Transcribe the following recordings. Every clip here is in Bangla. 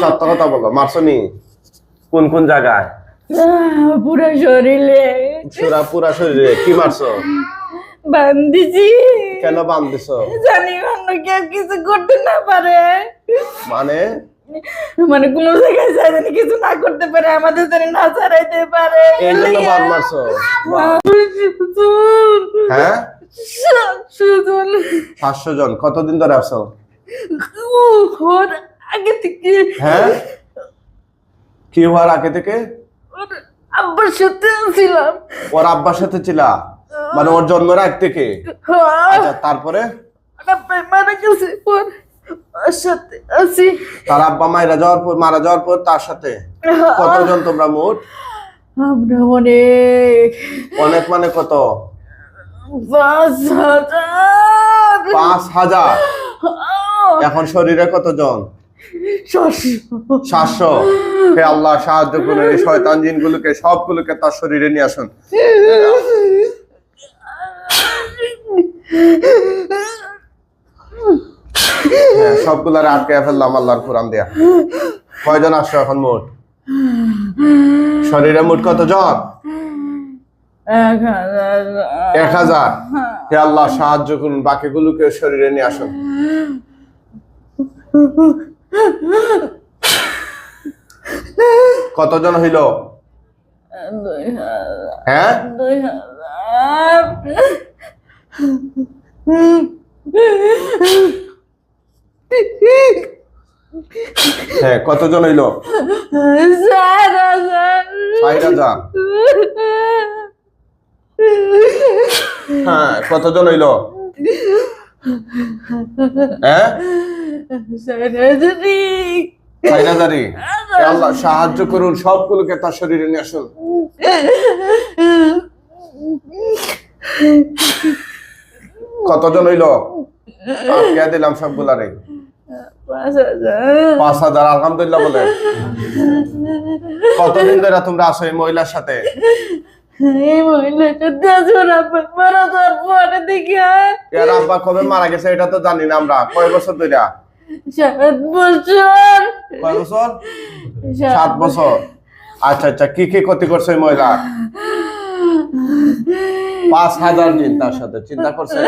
সত্য কথা বলো মারছনি কোন কোন জায়গায়? পুরো শরীরে। সুরা পুরা শরীরে। কি মারছো? বান্ধিছি। কেন বান্ধিছো? জানি অন্য কেউ কিছু করতে না পারে। মানে? মানে কোন জায়গায় যায় জানি কিছু না করতে পারে আমাদের জানি না ছাড়াইতে পারে। এই জন্য বান মারছো। হ্যাঁ? পাঁচশো জন। কতদিন ধরে আছো? ওর আগে থেকে। হ্যাঁ? কি হওয়ার আগে থেকে? আব্বার সাথে ছিলাম। ওর আব্বার সাথে ছিলা? মানে ওর জন্মের আগ থেকে? হ্যাঁ, আচ্ছা তারপরে? মারা গেছে ওর ওর সাথে আছি। তার আব্বা মারা যাওয়ার পর মারা যাওয়ার পর তার সাথে? কতজন তোমরা মোট? আমরা অনেক। অনেক মানে কত? পাঁচ হাজার। পাঁচ হাজার? এখন শরীরে কতজন? সাতশো হে আল্লাহ সাহায্য করুন। এই শয়তান জিনগুলোকে সবগুলোকে তার শরীরে নিয়ে আসুন। হ্যাঁ, সবগুলার আটকে ফেললাম আল্লাহর কোরআন দেয়া। কয়জন আসছো এখন মোট? শরীরে মোট কতজন? এক হাজার। এক হাজার। হে আল্লাহ সাহায্য করুন। বাকিগুলোকে শরীরে নিয়ে আসুন। কতজন হইল? হ্যাঁ? হ্যাঁ কতজন হইল? হ্যাঁ কতজন হইল? হ্যাঁ? আল্লাহ সাহায্য করুন সবগুলোকে তার শরীরে নিয়ে আসুন। কতজন হইল? আটকে দিলাম সবগুলারে? পাঁচ হাজার। আলহামদুলিল্লাহ বলে। কতদিন ধরে তোমরা আসো এই মহিলার সাথে? আব্বা মারা গেছে এটা তো জানি না আমরা কয় বছর ধরে সাত বছর। কয় বছর? সাত বছর। আচ্ছা আচ্ছা কি কি ক্ষতি করছে মহিলা? পাঁচ হাজার দিন তার সাথে চিন্তা করছে?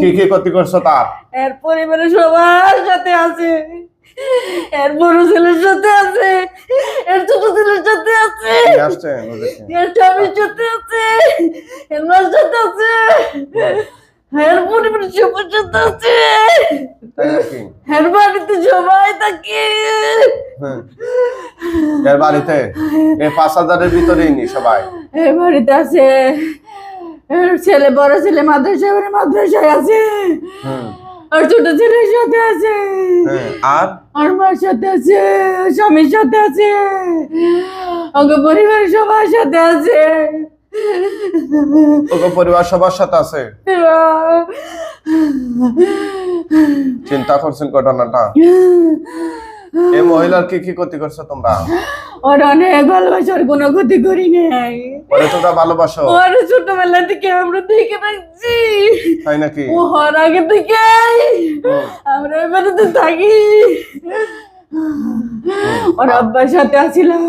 কি কি ক্ষতি করছ তার? এর পরিবারে সবার সাথে আছে। এর বড় ছেলের সাথে আছে। এর ছোট ছেলের সাথে আছে। এর স্বামীর সাথে আছে। এর মার সাথে আছে। পরিবারের সবার সাথে আছে নাকি? বাড়িতে সবাই থাকে। হ্যাঁ। বাড়িতে? এই পাঁচ হাজারের ভিতরেই নি সবাই। এর বাড়িতে আছে। এর ছেলে বড় ছেলে মাদ্রাসায় পড়ে মাদ্রাসায় আছে। আর ছোট ছেলের সাথে আছে। হ্যাঁ আর? আর মার সাথে আছে স্বামীর সাথে আছে। অঙ্গ পরিবারের সবার সাথে আছে। তোকে পরিবার সবার সাথে আছে। চিন্তা করছেন ঘটনাটা? এই মহিলার কি কি ক্ষতি করছ তোমরা? ওর অনেক ভালোবাসার কোনো ক্ষতি করি নাই। ওরে তোমরা ভালোবাসো? ওর ছোটবেলা থেকে আমরা দেখে রাখছি তাই নাকি? আগে থেকে। আমরা এই বাড়িতে থাকি। ওর আব্বার সাথে আছিলাম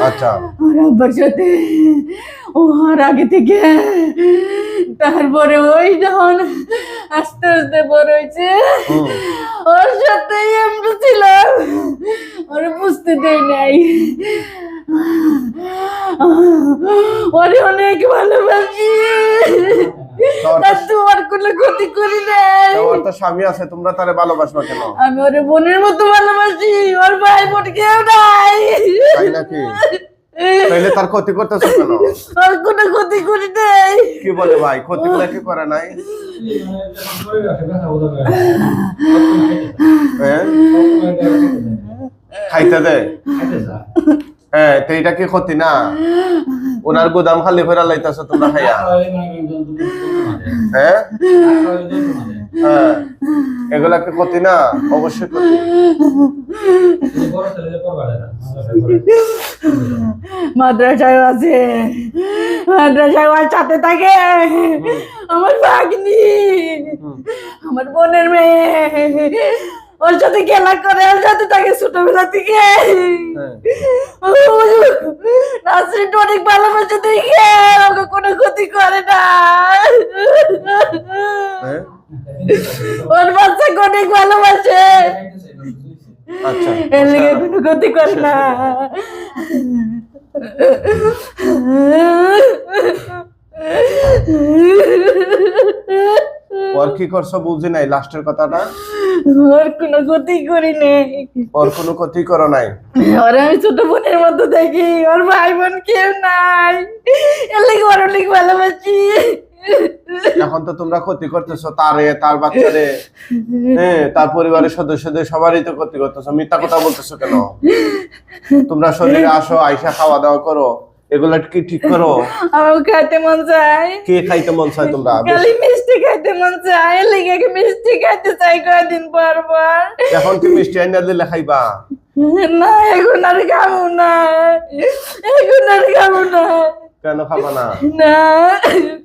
আচ্ছা। ওর আব্বার সাথে। ও হওয়ার আগে থেকে। তারপরে ওই যখন আস্তে আস্তে বড় হয়েছে ওর সাথেই আমরা ছিলাম। ওর বুঝতে দেয় নাই। ওরে অনেক ভালোবাসি। তোমার কোনো ক্ষতি করি নাই। তোমার তো স্বামী আছে তোমরা তারে ভালোবাসবা কেন? আমি ওরে বোনের মতো ভালোবাসি ওর ভাই বোন কেউ নাই। তাই নাকি? তার ক্ষতি করতেছো কেন? ক্ষতি করি নাই। কি বলে ভাই ক্ষতি করে কি করে নাই? হ্যাঁ খাইতে দে। হ্যাঁ তো এটা কি ক্ষতি না? ওনার গুদাম খালি ফেরা লাইতেছো তোমরা খাইয়া। হ্যাঁ? হ্যাঁ। এগুলা ক্ষতি না? অবশ্যই ক্ষতি। মাদ্রাসায় আছে। মাদ্রাসায় আমার সাথে থাকে। আমার ভাগ্নি। আমার বোনের মেয়ে। ওর সাথে খেলা করে ওর সাথে তাকে ছোটবেলা থেকে। হ্যাঁ। নাসরিন অনেক ভালোবাসে দেখে আমাকে কোনো ক্ষতি করে না। হ্যাঁ? ওর বাচ্চাকে অনেক ভালোবাসে। আচ্ছা। এর লেগে কোনো ক্ষতি করে না। ওর কি করছ বুঝি নাই লাস্টের কথাটা? ওর কোনো ক্ষতি করি নেই। ওর কোনো ক্ষতি করো নাই? ওর আমি ছোট বোনের মতো দেখি ওর ভাই বোন কেউ নাই। এর লেগে ওর অনেক ভালোবাসি। এখন তো তোমরা ক্ষতি করতেছো তারে তার বাচ্চারে হ্যাঁ তার পরিবারের সদস্যদের সবারই তো ক্ষতি করতেছো মিথ্যা কথা বলতেছো কেন? তোমরা শরীরে আসো আইসা খাওয়া দাওয়া করো। এগুলা কি ঠিক করো? আমার খাইতে মন চায়। কে খাইতে মন চায় তোমরা? খালি মিষ্টি খাইতে মন চায়। এর লেগে কি মিষ্টি খাইতে চাই কয়দিন পর পর? এখন কি মিষ্টি আইনা দিলে খাইবা? না এখন আর খাব না। এখন আর খাব না। কেন খাবা না? না।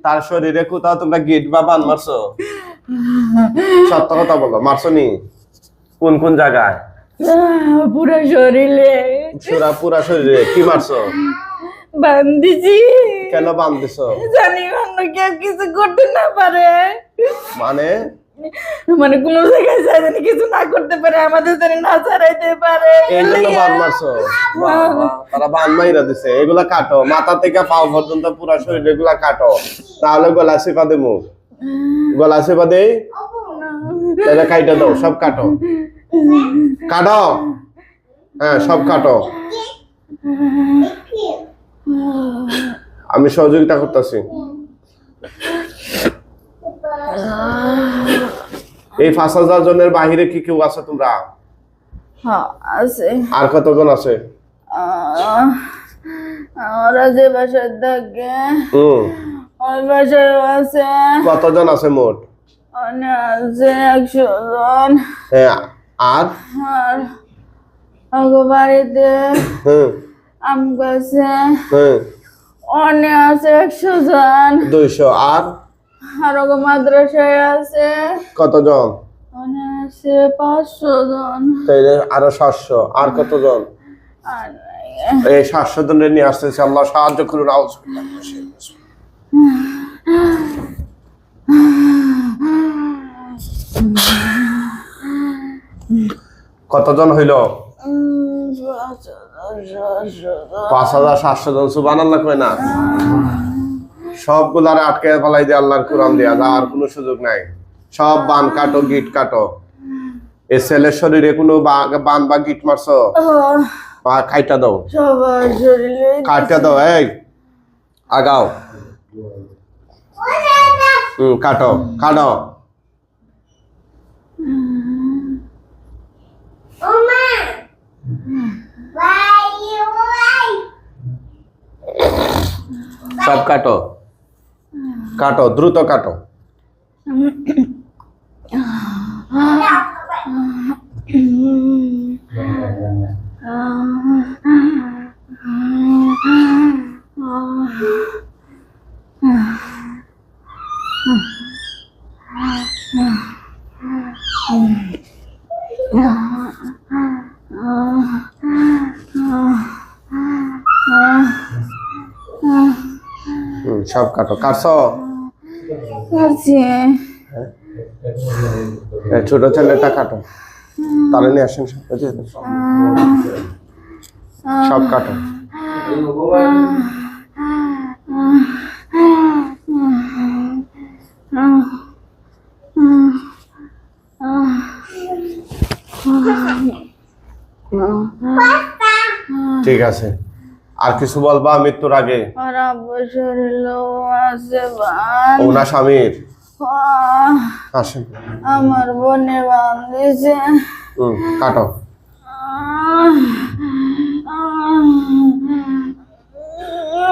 তার শরীরে কোথাও তোমরা গেট বা বান মারছো? সত্য কথা বলো মারছো নি? কোন কোন জায়গায়? পুরো শরীরে। পুরা শরীরে কি মারছো? বান্ধিছি কেন বান দিছো জানি অন্য কেউ কিছু করতে না পারে। মানে? মানে কোনো জায়গায় কিছু না করতে পারে আমাদের জানি না ছাড়াইতে পারে। এই জন্য বান মারছো? তারা বান মাইরা দিছে। এগুলা কাটো। মাথা থেকে পাও পর্যন্ত পুরা শরীর এগুলা কাটো। তাহলে গলা চেপা দেবো গলা দেই? তাহলে কাইটা দাও সব কাটো। কাটো? হ্যাঁ সব কাটো। আমি সহযোগিতা করতেছি। এই পাঁচ হাজার জনের বাহিরে কি কেউ আছে তোমরা? হ্যাঁ আছে। আর কতজন আছে? ওরা যে বাসায় থাকে ওই বাসায় আছে। কতজন আছে মোট? অনেক আছে একশো জন। হ্যাঁ আর? আর বাড়িতে হুম। আম গাছে হুম অনেক আছে একশো জন দুইশো। আর? আর মাদ্রাসায় আছে কতজন? অনেক আছে পাঁচশো জন তাইলে আরও সাতশো। আর কতজন? আর এই সাতশো জনের নিয়ে আসতেছে। আল্লাহ সাহায্য করুন। আউজ কতজন হইল? পাঁচ হাজার সাতশো জন। সুবান আল্লাহ কয় না? সবগুলারে আটকে ফেলাই দিয়ে আল্লাহর কোরআন দিয়া আর কোনো সুযোগ নাই। সব বান কাটো, গিট কাটো। এ ছেলের শরীরে কোনো বান বা গিট মারছো? বা খাইটা দাও। সবার দাও, এই। আগাও। হুম, কাটো কাটো। সব কাটো কাটো দ্রুত কাটো সব কাটো কাটছো? ছোট ছেলেটা কাটো। তাহলে নিয়ে আসেন সব। সব কাটো। ঠিক আছে। আর কিছু বলবা মৃত্যুর আগে? ওনা স্বামীর? আমার বোনে বান্ধিছে হুম কাটো।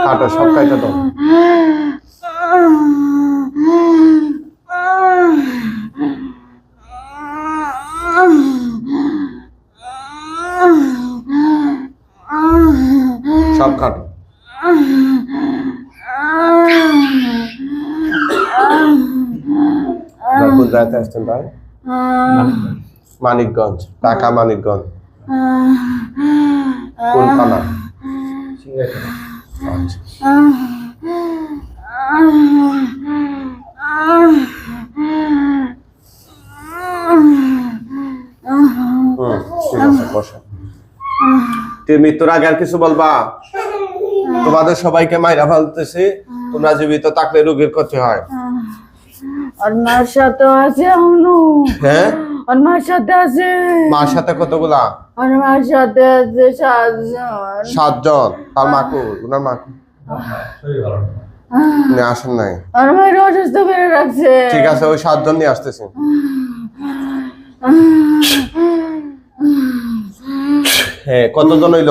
কাটো সব কাটো কাটো কোন জায়গাতে আসছেন ভাই? মানিকগঞ্জ ঢাকা মানিকগঞ্জ। কোন থানা মৃত্যুর আগে আর কিছু বলবা? তোমাদের সবাইকে মাইরা ফেলতেছি। তোমরা জীবিত থাকলে রোগীর ক্ষতি হয়। ওর মার সাথে আছে অনু। হ্যাঁ? মার সাথে আছে। মার সাথে কতগুলা? ওর মার সাথে আছে সাতজন। সাতজন। তার মাকু আসেন নাই। ওর মায়ের অসুস্থ করে রাখছে। ঠিক আছে ওই সাতজন নিয়ে আসতেছি। হ্যাঁ কতজন হইল?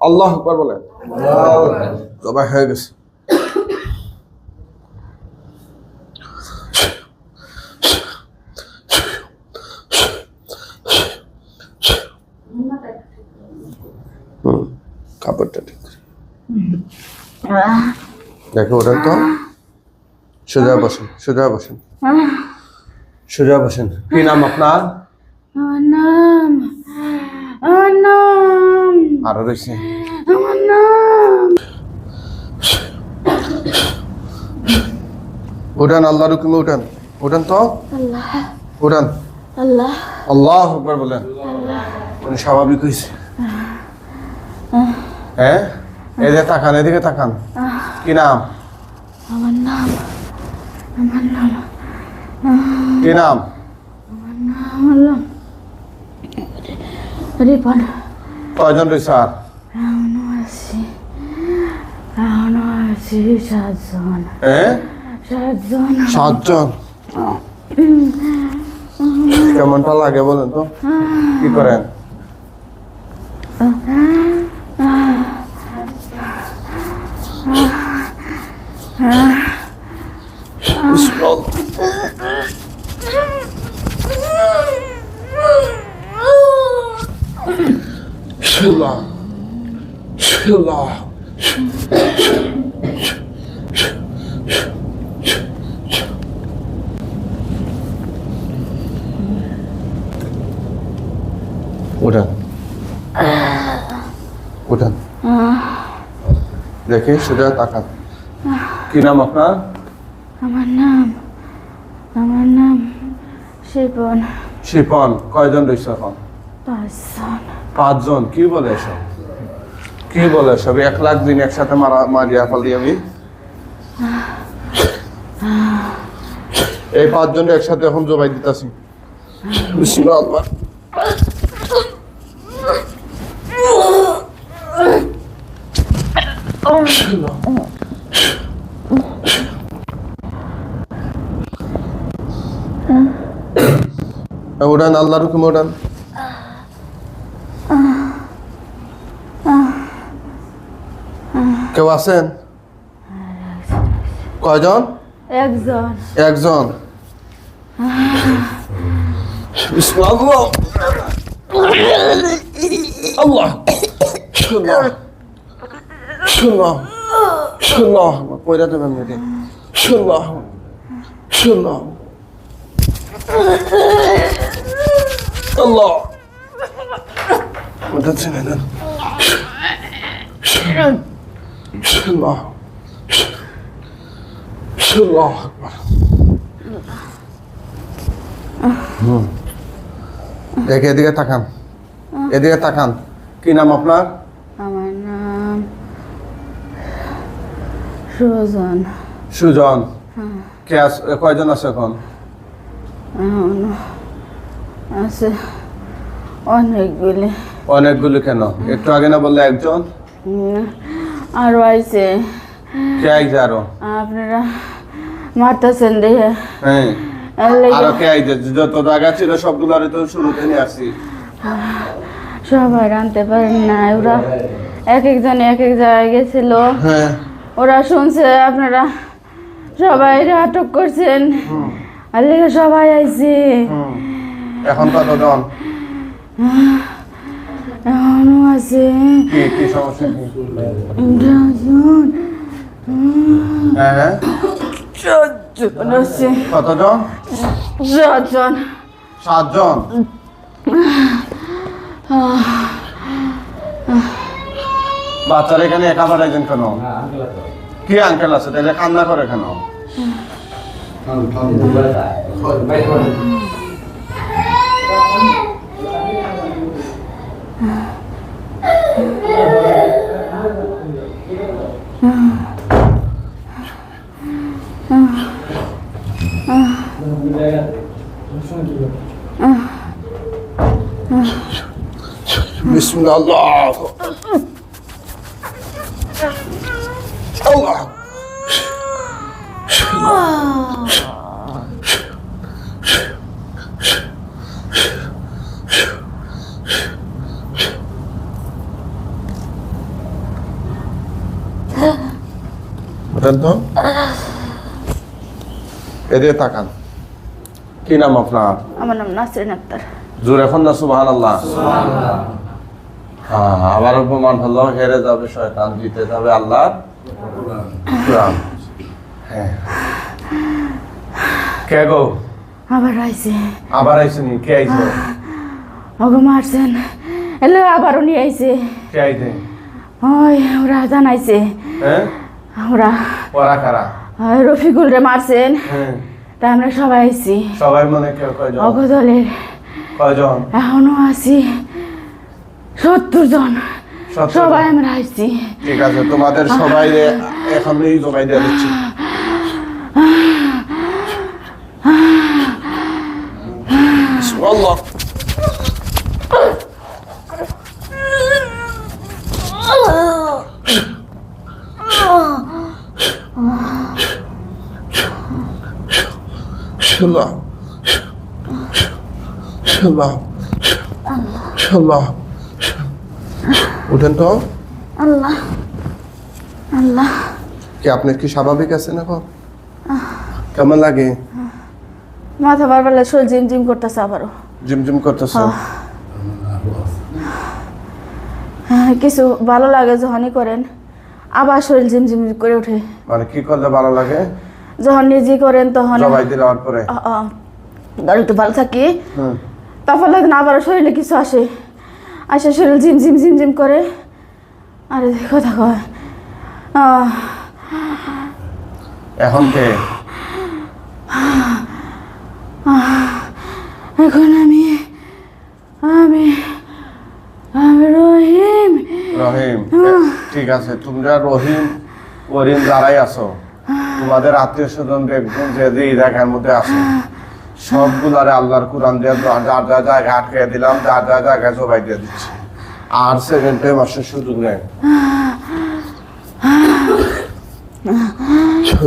আল্লাহ আকবার বলেন জবাই হয়ে গেছে। কাপড়টা ঠিক দেখো ওটা তো। সোজা বসেন সোজা বসেন। সোজা বসেন। কি নাম আপনার? আমার নাম আমার নাম আরও রয়েছে। আমার নাম। উঠান আল্লাহর হুকুমে উঠান। উঠান তো? আল্লাহ। উঠান। আল্লাহ। আল্লাহ আকবার বলেন। উনি স্বাভাবিক হয়েছে। হ্যাঁ? এই যে তাকান এদিকে তাকান। কি নাম? আমার নাম। আমার নাম। কি নাম? আমার নাম রিপন কয়জন রয়েছে আর এখনও আছি এখনও আছি সাতজন হ্যাঁ সাতজন সাতজন কেমনটা লাগে বলেন তো কি করেন Bismillah. Bismillah. উঠান উঠান দেখে সোজা তাকান কি নাম আপনার আমার নাম আমার নাম শিবন শিপন কয়জন রয়েছে এখন পাঁচজন। কি বলে এসব? কি বলে এসব? এক লাখ দিন একসাথে মারা মারিয়া ফেলি আমি? এই পাঁচজন একসাথে এখন জবাই দিতেছি। উড়ান আল্লাহর হুকুম উড়ান কেউ আছেন কয়জন একজন একজন বিসমিল্লাহ। আল্লাহ আল্লাহ আল্লাহ আল্লাহ পয়রা দেবেন মেয়েকে আল্লাহ আল্লাহ আল্লাহ ওটা ছেড়ে আল্লাহ আকবার হুম। দেখে এদিকে তাকান। এদিকে তাকান। কি নাম আপনার? আমার নাম সুজন। সুজন। কে আস- কয়জন আছে এখন? আছে অনেকগুলি। অনেকগুলো কেন? একটু আগে না বললে একজন? আরও আইছে কে আইছে আরও? আপনারা মারতেছেন দেখে। হ্যাঁ। আরও কে আইছে? যত জায়গা ছিল সবগুলো তো শুরুতে নিয়ে আসছি। সবাই রানতে পারেন না ওরা এক একজন এক এক জায়গায় গেছিল। হ্যাঁ। ওরা শুনছে আপনারা সবাই আটক করছেন। আর সবাই আইছে। এখন কতজন? এখনও আছে হ্যাঁ হ্যাঁ কতজন চারজন সাতজন বাচ্চারা এখানে একা পাঠাইছেন কেন কি আঙ্কেল আছে তাহলে কান্না করে কেন Bismillah. এদিকে তাকান। কি নাম আপনার? আমার নাম নাসরিন আক্তার। জোর এখন না সুবাহ আল্লাহ হ্যাঁ আবার প্রমাণ হলো হেরে যাবে শয়তান জিতে যাবে আল্লাহ হ্যাঁ। কে গো? আবার আইছে। আবার আইসনি কে আইছে? ওগো মারছেন এলে আবারও নিয়ে আইছে। কে আইছে? ওই ওরা জানাইছে। হ্যাঁ? ওরা। ওরা কারা? রফিকুল রে মারছেন হ্যাঁ তা আমরা সবাই আইছি সবাই মনে কেউ কয়জন অগো দলের কয়জন এখনও আছি সত্তর জন সবাই আমরা আইছি ঠিক আছে তোমাদের সবাই এখন জমাই দিয়ে দিচ্ছি আল্লাহ শাল্লাহ উঠেন তো। আল্লাহ। আল্লাহ। কি স্বাভাবিক আছেন এখন? কেমন লাগে? মাথা বারবার জিম জিম করতেছে আবারও। জিমজিম করতেছে? হ্যাঁ, কিছু ভালো লাগে যখনই করেন। আবার শরীর জিম জিম করে ওঠে। মানে কি করলে ভালো লাগে? যখন নিজে করেন তখন জবাই দিলে পরে। একটু ভালো থাকি। তারপর লাগে না আবার শরীরে কিছু আসে। আসে শরীর জিম জিম জিম জিম করে। আরে কথা কয় এখন কে? এখন আমি আমি আমি রহিম। রহিম ঠিক আছে তোমরা রহিম করিম যারাই আছো তোমাদের আত্মীয় স্বজন দেখবেন যে এই জায়গার মধ্যে আছো। সবগুলারে আল্লাহর কোরআন দিয়ে যার যা জায়গায় আটকে দিলাম যার যা জায়গায় জবাই দিয়ে দিচ্ছি। আর সেকেন্ড টাইম আসার সুযোগ নেই।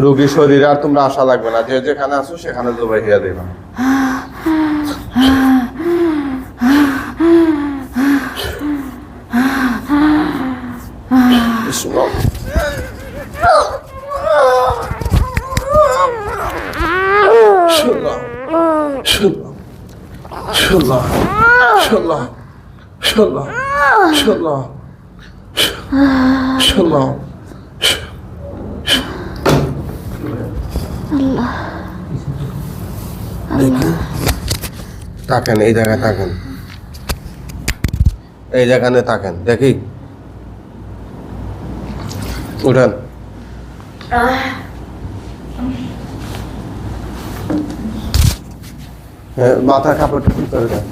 রোগী শরীরে আর তোমরা আশা লাগবে না, যে যেখানে আছো সেখানে জবাই দিয়ে দিলাম। Şallah. Şallah. Şallah. Şallah. দেখি তাকেন এই জায়গায় থাকেন এই জায়গানে থাকেন দেখি উঠেন মাথার কাপড়টা ভিতরে দেন।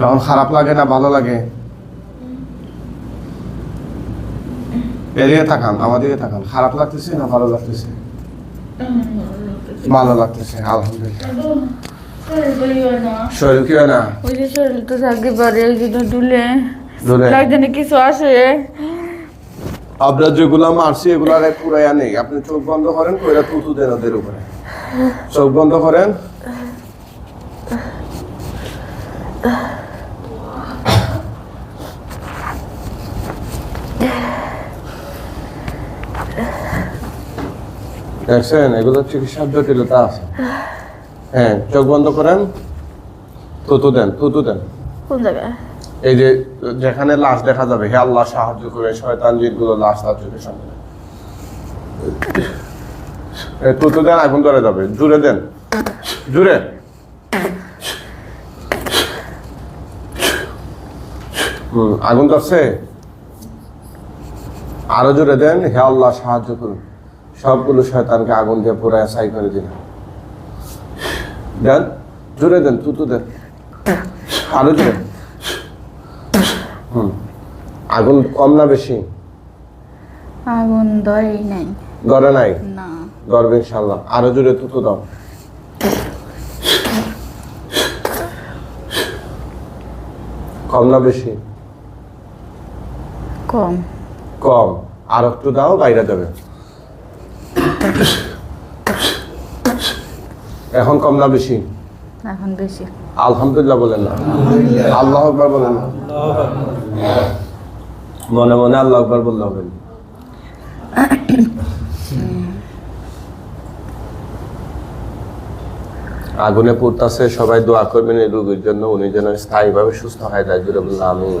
তখন খারাপ লাগে না ভালো লাগে? এড়িয়ে থাকান আমাদেরকে থাকান। খারাপ লাগতেছে না ভালো লাগতেছে? ভালো লাগতেছে আলহামদুলিল্লাহ। শরীর কি হয় না? ওই যে শরীর তো থাকে পারে ওই জন্য দুলে। লাগে কিছু আসে। আমরা যেগুলা মারছি এগুলার পুরাইয়া নেই। আপনি চোখ বন্ধ করেন, কইরা তুতু দেন ওদের উপরে। চোখ বন্ধ করেন। দেখছেন, এগুলো চিকিৎসার জটিলতা আছে। হ্যাঁ চোখ বন্ধ করেন তুতু দেন তুতু দেন। কোন জায়গায়? এই যে যেখানে লাশ দেখা যাবে, হে আল্লাহ সাহায্য করে শয়তান জিনগুলো লাশ তার চোখের সামনে তুতু দেন, আগুন ধরে যাবে। জুড়ে দেন। জুড়ে। আগুন ধরছে? আরও জুড়ে দেন, হে আল্লাহ সাহায্য করুন। সবগুলো শয়তানকে আগুন দিয়ে পুরায় সাই করে দিন দেন, জুড়ে দেন, তুতু দেন। আরও জুড়ে। আগুন কম না বেশি? আগুন ধরেই নাই। ধরে নাই? না। ধরবে ইনশাল্লাহ আরও জোরে তুতো দাও। কম না বেশি? কম। কম। আর একটু দাও বাইরে যাবে। এখন কম না বেশি? এখন বেশি। আলহামদুলিল্লাহ বলেন না। আল্লাহ আকবার বলেন না। মনে মনে আল্লাহ আকবর বললে হবে আগুনে পড়তেছে সবাই দোয়া করবেন এই রোগীর জন্য উনি যেন স্থায়ীভাবে সুস্থ হয় তাই জুড়ে বললাম আমি